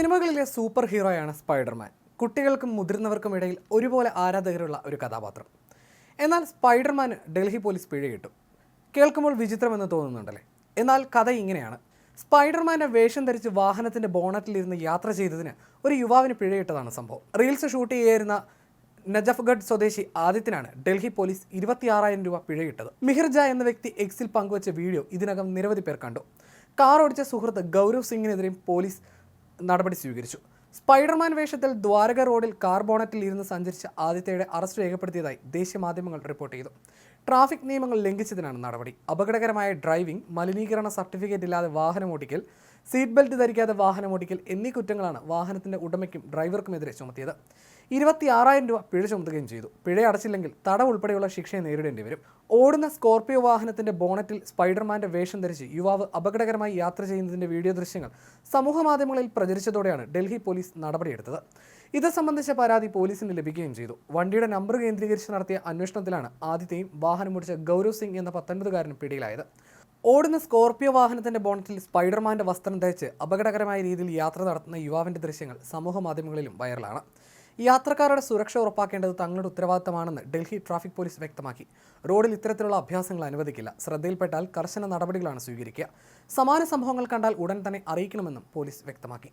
സിനിമകളിലെ super ഹീറോയാണ് Spiderman. കുട്ടികൾക്കും മുതിർന്നവർക്കും ഇടയിൽ ഒരുപോലെ ആരാധകരുള്ള ഒരു കഥാപാത്രം. എന്നാൽ സ്പൈഡർമാന് ഡൽഹി പോലീസ് പിഴയിട്ടു. കേൾക്കുമ്പോൾ വിചിത്രമെന്ന് തോന്നുന്നുണ്ടല്ലേ? എന്നാൽ കഥ ഇങ്ങനെയാണ്. സ്പൈഡർമാന്റെ വേഷം ധരിച്ച് വാഹനത്തിന്റെ ബോണറ്റിലിരുന്ന് യാത്ര ചെയ്തതിന് ഒരു യുവാവിന് പിഴയിട്ടതാണ് സംഭവം. റീൽസ് ഷൂട്ട് ചെയ്യായിരുന്ന നജഫ്ഗഡ് സ്വദേശി ആദിത്യനാണ് ഡൽഹി പോലീസ് ഇരുപത്തിയാറായിരം രൂപ പിഴയിട്ടത്. മിഹിർജ എന്ന വ്യക്തി എക്സിൽ പങ്കുവച്ച വീഡിയോ ഇതിനകം നിരവധി പേർ കണ്ടു. കാർ ഓടിച്ച സുഹൃത്ത് ഗൗരവ് സിംഗിനെതിരെയും പോലീസ് നടപടി സ്വീകരിച്ചു. സ്പൈഡർമാൻ വേഷത്തിൽ ദ്വാരക റോഡിൽ കാർ ബോണറ്റിൽ ഇരുന്ന് സഞ്ചരിച്ച ആദിത്യയുടെ അറസ്റ്റ് രേഖപ്പെടുത്തിയതായി ദേശീയ മാധ്യമങ്ങൾ റിപ്പോർട്ട് ചെയ്തു. ട്രാഫിക് നിയമങ്ങൾ ലംഘിച്ചതിനാണ് നടപടി. അപകടകരമായ ഡ്രൈവിംഗ് മലിനീകരണ സർട്ടിഫിക്കറ്റ് ഇല്ലാതെ വാഹനമോടിക്കൽ സീറ്റ് ബെൽറ്റ് ധരിക്കാതെ വാഹനം ഓടിക്കൽ എന്നീ കുറ്റങ്ങളാണ് വാഹനത്തിന്റെ ഉടമയ്ക്കും ഡ്രൈവർക്കുമെതിരെ ചുമത്തിയത്. ഇരുപത്തി ആറായിരം രൂപ പിഴ ചുമത്തുകയും ചെയ്തു. പിഴ അടച്ചില്ലെങ്കിൽ തട ഉൾപ്പെടെയുള്ള ശിക്ഷയെ നേരിടേണ്ടി വരും. ഓടുന്ന സ്കോർപിയോ വാഹനത്തിന്റെ ബോണറ്റിൽ സ്പൈഡർമാന്റെ വേഷം ധരിച്ച് യുവാവ് അപകടകരമായി യാത്ര ചെയ്യുന്നതിന്റെ വീഡിയോ ദൃശ്യങ്ങൾ സമൂഹ മാധ്യമങ്ങളിൽ പ്രചരിച്ചതോടെയാണ് ഡൽഹി പോലീസ് നടപടിയെടുത്തത്. ഇത് സംബന്ധിച്ച പരാതി പോലീസിന് ലഭിക്കുകയും ചെയ്തു. വണ്ടിയുടെ നമ്പർ കേന്ദ്രീകരിച്ച് നടത്തിയ അന്വേഷണത്തിലാണ് ആദ്യത്തെയും വാഹനമോടിച്ച ഗൗരവ് സിംഗ് എന്ന പത്തൊൻപതുകാരനും പിടിയിലായത്. ഓടുന്ന സ്കോർപിയോ വാഹനത്തിന്റെ ബോണറ്റിൽ സ്പൈഡർമാന്റെ വസ്ത്രം ധരിച്ച് അപകടകരമായ രീതിയിൽ യാത്ര നടത്തുന്ന യുവാവിന്റെ ദൃശ്യങ്ങൾ സമൂഹ മാധ്യമങ്ങളിലും വൈറലാണ്. യാത്രക്കാരുടെ സുരക്ഷ ഉറപ്പാക്കേണ്ടത് തങ്ങളുടെ ഉത്തരവാദിത്തമാണെന്ന് ഡൽഹി ട്രാഫിക് പോലീസ് വ്യക്തമാക്കി. റോഡിൽ ഇത്തരത്തിലുള്ള അഭ്യാസങ്ങൾ അനുവദിക്കില്ല. ശ്രദ്ധയിൽപ്പെട്ടാൽ കർശന നടപടികളാണ് സ്വീകരിക്കുക. സമാന സംഭവങ്ങൾ കണ്ടാൽ ഉടൻ തന്നെ അറിയിക്കണമെന്നും പോലീസ് വ്യക്തമാക്കി.